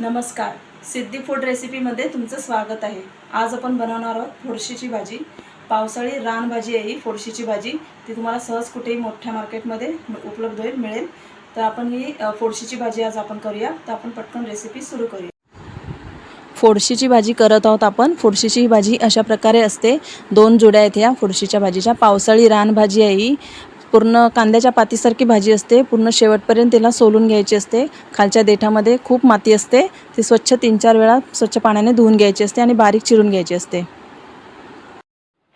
नमस्कार. सिद्धी फूड रेसिपीमध्ये तुमचं स्वागत आहे. आज आपण बनवणार आहोत फोडशीची भाजी. पावसाळी रानभाजी आहे ही फोडशीची भाजी. ती तुम्हाला सहज कुठेही मोठ्या मार्केटमध्ये उपलब्ध होईल मिळेल. तर आपण ही फोडशीची भाजी आज आपण करूया. तर आपण पटकन रेसिपी सुरू करूया. फोडशीची भाजी करत आहोत आपण. फोडशीची ही भाजी अशा प्रकारे असते. दोन जुड्या आहेत ह्या फोडशीच्या भाजीच्या. पावसाळी रानभाजी आहे ही. पूर्ण कांद्याच्या पातीसारखी भाजी असते. पूर्ण शेवटपर्यंत तिला सोलून घ्यायची असते. खालच्या देठामध्ये खूप माती असते. ती स्वच्छ तीन चार वेळा स्वच्छ पाण्याने धुवून घ्यायची असते आणि बारीक चिरून घ्यायची असते.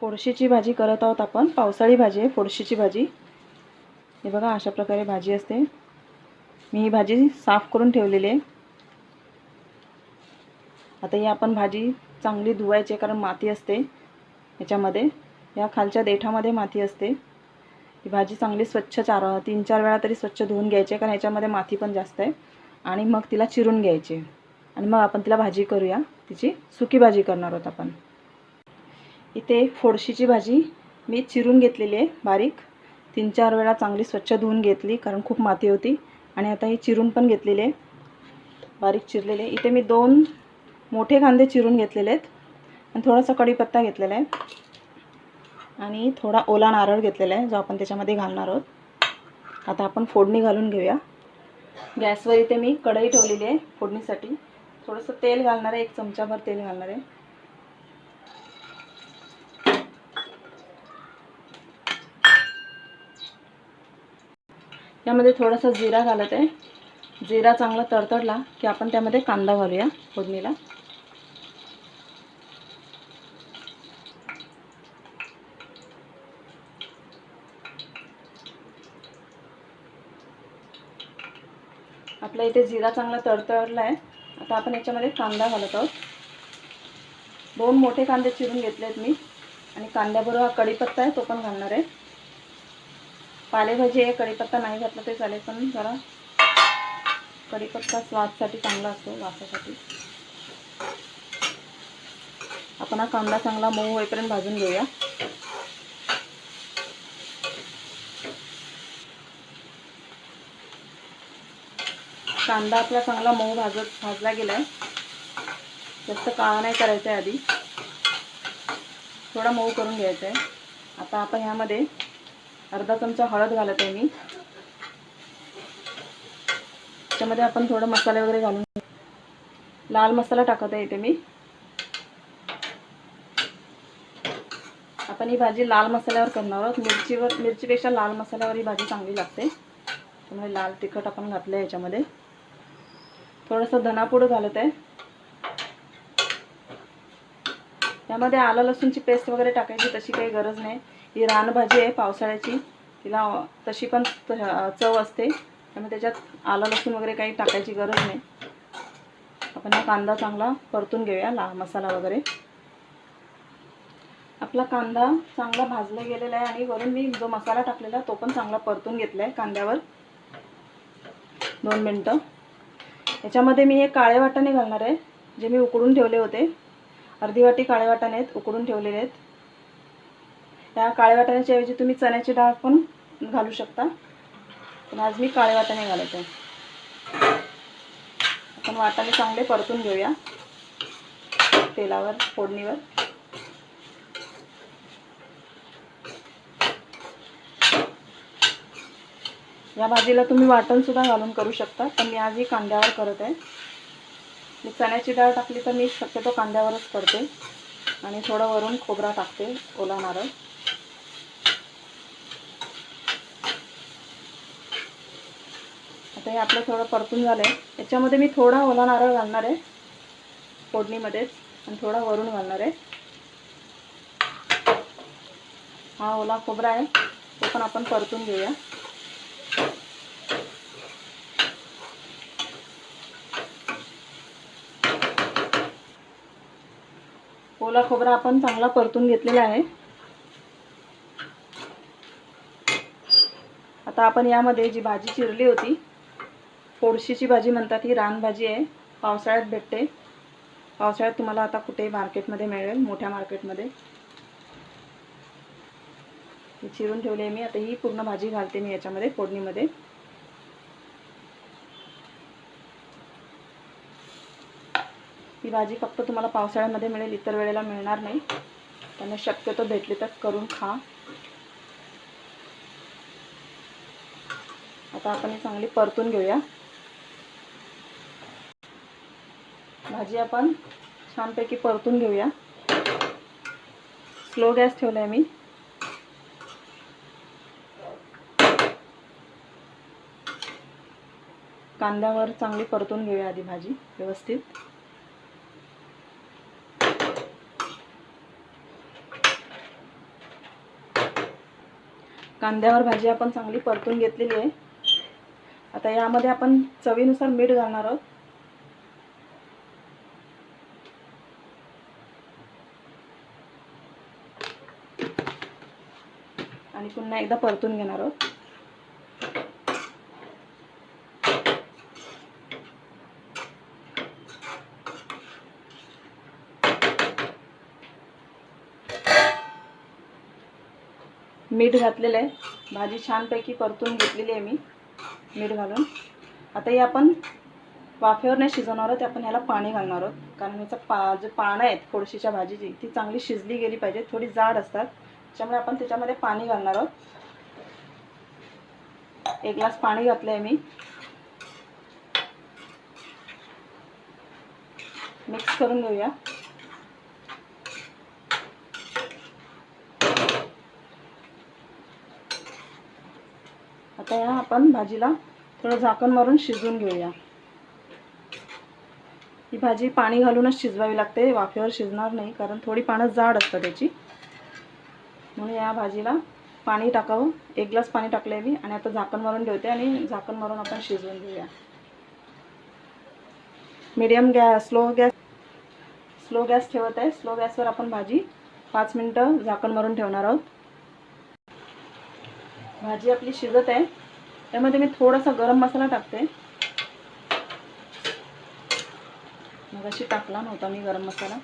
फोडशीची भाजी करत आहोत आपण. पावसाळी भाजी आहे फोडशीची भाजी. हे बघा अशा प्रकारे भाजी असते. मी ही भाजी साफ करून ठेवलेली आहे. आता ही आपण भाजी चांगली धुवायची आहे कारण माती असते याच्यामध्ये. या खालच्या देठामध्ये माती असते. ही भाजी चांगली स्वच्छ चार तीन चार वेळा तरी स्वच्छ धुवून घ्यायची आहे कारण याच्यामध्ये माती पण जास्त आहे. आणि मग तिला चिरून घ्यायची. आणि मग आपण तिला भाजी करूया. तिची सुकी भाजी करणार आहोत आपण. इथे फोडशीची भाजी मी चिरून घेतलेली आहे बारीक. तीन चार वेळा चांगली स्वच्छ धुवून घेतली कारण खूप माती होती. आणि आता ही चिरून पण घेतलेली आहे. बारीक चिरलेले इथे मी दोन मोठे कांदे चिरून घेतलेले आहेत. आणि थोडासा कढीपत्ता घेतलेला आहे. आणि थोडा ओला नारळ घेतलेला आहे जो आपण त्याच्यामध्ये घालणार आहोत. आता आपण फोडणी घालून घेऊया. गॅसवर इथे मी कढई ठेवलेली आहे फोडणीसाठी. थोडंसं तेल घालणार आहे एक चमचाभर तेल घालणार आहे. यामध्ये थोडासा जिरा घालत आहे. जिरा चांगला तडतडला की आपण त्यामध्ये कांदा घालूया फोडणीला. आपल्या इथे जिरा चांगला तडतडला आहे आता आपण याच्यामध्ये कांदा घालत आहोत. दोन मोठे कांदे चिरून घेतले आहेत मी. आणि कांद्याबरोबर हा कढीपत्ता आहे तो पण घालणार आहे. पालेभाजी आहे कढीपत्ता नाही घातला ते चालेल पण जरा कढीपत्ता स्वादसाठी चांगला असतो वासासाठी. आपण हा कांदा चांगला मऊ होईपर्यंत भाजून घेऊया. कांदा आपला चांगला मऊ भाजत भाजला गेला आहे जास्त काळा नाही करायचा आहे आधी. थोडा मऊ करून घ्यायचा आहे आता आपण ह्यामध्ये अर्धा चमचा हळद घालत आहे मी. त्याच्यामध्ये आपण थोडं मसाले वगैरे घालून लाल मसाला टाकत आहे इथे मी. आपण ही भाजी लाल मसाल्यावर करणार आहोत. मिरचीवर मिरचीपेक्षा लाल मसाल्यावर ही भाजी चांगली लागते. त्यामुळे लाल तिखट आपण घातलं आहे याच्यामध्ये. थोडंसं धनापूड घालत आहे. त्यामध्ये आलं लसूणची पेस्ट वगैरे टाकायची तशी काही गरज नाही. ही रानभाजी आहे पावसाळ्याची तिला तशी पण चव असते. त्यामुळे त्याच्यात आलं लसूण वगैरे काही टाकायची गरज नाही. आपण हा कांदा चांगला परतून घेऊया ला मसाला वगैरे. आपला कांदा चांगला भाजला गेलेला आहे आणि वरून मी जो मसाला टाकलेला तो पण चांगला परतून घेतला आहे कांद्यावर. दोन मिनटं. याच्यामध्ये मी हे काळे वाटाणे घालणार आहे जे मी उकडून ठेवले होते. अर्धी वाटी काळे वाटाणे आहेत उकडून ठेवलेले आहेत. त्या काळे वाटाण्याच्या ऐवजी तुम्ही चण्याची डाळ पण घालू शकता. पण आज मी काळे वाटाणे घालत आहे. आपण वाटाणे चांगले परतून घेऊया. तेलावर फोडणीवर. या भाजीला तुम्ही वाटणसुद्धा घालून करू शकता पण मी आज ही कांद्यावर करत आहे. मी चण्याची डाळ टाकली तर मी शक्यतो कांद्यावरच करते. आणि थोडं वरून खोबरा टाकते ओला नारळ आता हे आपलं थोडं परतून झालं आहे याच्यामध्ये मी थोडा ओला नारळ घालणार आहे फोडणीमध्येच आणि थोडा वरून घालणार आहे. हा ओला खोबरा आहे तो पण आपण परतून घेऊया. ओला खोबरा आपण चांगला परतून घेतलेला आहे. आता आपण यामध्ये जी भाजी चिरली होती फोडशीची भाजी म्हणतात ही रानभाजी आहे. पावसाळ्यात भेटते. पावसाळ्यात तुम्हाला आता कुठे मार्केटमध्ये मिळेल मोठ्या मार्केटमध्ये. चिरून ठेवली आहे मी. आता ही पूर्ण भाजी घालते मी याच्यामध्ये फोडणीमध्ये. भाजी फक्त तुम्हाला पावसाळ्यामध्ये मिळेल इतर वेळेला मिळणार नाही. त्यामुळे शक्यतो भेटली तर करून खा. आता आपण चांगली परतून घेऊया. भाजी आपण छानपैकी परतून घेऊया. स्लो गॅस ठेवला आहे मी. कांद्यावर चांगली परतून घेऊया आधी भाजी व्यवस्थित. कांद्यावर भाजी आपण चांगली परतून घेतलेली आहे. आता यामध्ये आपण चवीनुसार मीठ घालणार आहोत. आणि पुन्हा एकदा परतून घेणार आहोत. मीठ घातलेलं आहे. भाजी छानपैकी परतून घेतलेली आहे मी. मीठ घालून. आता हे आपण वाफेवर नाही शिजवणार आहोत आपण ह्याला पाणी घालणार आहोत. कारण ह्याचं पा जे पानं आहेत थोडीशीच्या भाजीची ती चांगली शिजली गेली पाहिजे. थोडी जाड असतात. त्याच्यामुळे आपण त्याच्यामध्ये पाणी घालणार आहोत. एक ग्लास पाणी घातलं आहे मी. मिक्स करून घेऊया. आता या आपण भाजीला थोडं झाकण मारून शिजवून घेऊया. ही भाजी पाणी घालूनच शिजवावी लागते वाफेवर शिजणार नाही कारण थोडी पानं जाड असतात त्याची. म्हणून या भाजीला पाणी टाकावं. एक ग्लास पाणी टाकले मी आणि आता झाकण मारून ठेवते आणि झाकण मारून आपण शिजवून घेऊया. Medium gas slow gas slow gas ठेवत आहे. स्लो गॅसवर आपण भाजी पाच मिनटं झाकण मारून ठेवणार आहोत. भाजी आपली शिजत आहे. त्यामध्ये मी थोडासा गरम मसाला टाकते. मग अशी टाकला नव्हता मी गरम मसाला.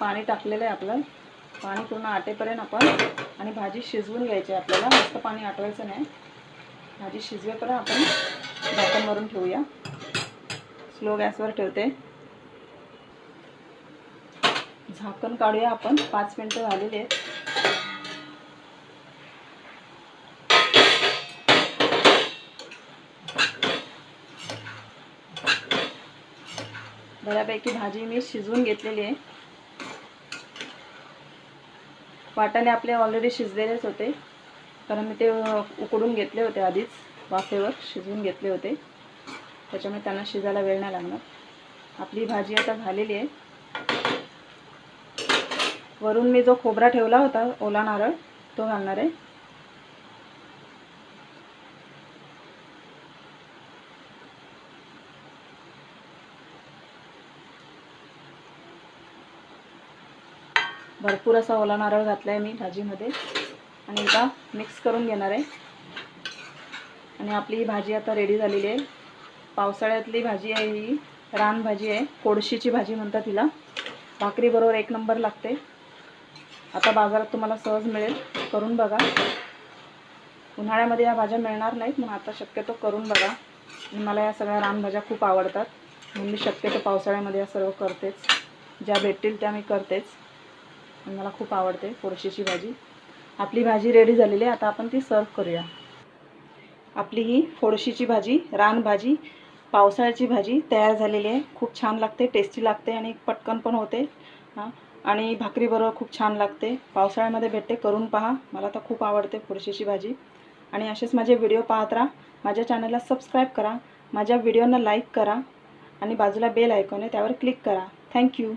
पाणी टाकलेलं आहे आपलं. पाणी पूर्ण आटेपर्यंत आपण आणि भाजी शिजवून घ्यायची आहे आपल्याला. जास्त पाणी आटवायचं नाही. भाजी शिजवेपर्यंत आपण झाकण मारून ठेवूया. स्लो गॅसवर ठेवते. झाकण काढूया आपण. पाच मिनटं झालेली आहेत. बऱ्यापैकी भाजी मी शिजवून घेतलेली आहे. वाटाणे आपले ऑलरेडी शिजलेलेच होते. कारण मी ते उकडून घेतले होते आधीच. वाफेवर शिजवून घेतले होते. त्याच्यामुळे त्यांना शिजायला वेळ नाही लागणार. आपली भाजी आता झालेली आहे. वरून मी जो खोबरा ठेवला होता ओला नारळ तो घालणार आहे. भरपूर असा ओला नारळ घातला आहे मी भाजीमध्ये. आणि एकदा मिक्स करून घेणार आहे. आणि आपली ही भाजी आता रेडी झालेली आहे. पावसाळ्यातली भाजी आहे ही रान भाजी आहे. कोळशीची भाजी म्हणतात तिला भाकरीबरोबर एक नंबर लागते. आता बाजारात तुम्हाला सहज मिळेल. करून बघा. उन्हाळ्यामध्ये या भाज्या मिळणार नाहीत म्हणून आता शक्यतो करून बघा. आणि मला या सगळ्या रानभाज्या खूप आवडतात. म्हणून मी शक्यतो पावसाळ्यामध्ये या सर्व करतेच. ज्या भेटतील त्या मी करतेच. मला खूप आवडते कोळशीची भाजी. आपली भाजी रेडी झालेली आहे. आता आपण ती सर्व करूया. आपली ही फोडशीची भाजी रानभाजी पावसाळ्याची भाजी तयार झालेली आहे. खूप छान लागते टेस्टी लागते आणि पटकन पण होते. हां. आणि भाकरीबरोबर खूप छान लागते. पावसाळ्यामध्ये भेटते करून पहा. मला तर खूप आवडते फोडशीची भाजी. आणि असेच माझे व्हिडिओ पाहत राहा. माझ्या चॅनलला सबस्क्राईब करा. माझ्या व्हिडिओना लाईक करा. आणि बाजूला बेल ऐकून आहे त्यावर क्लिक करा. थँक्यू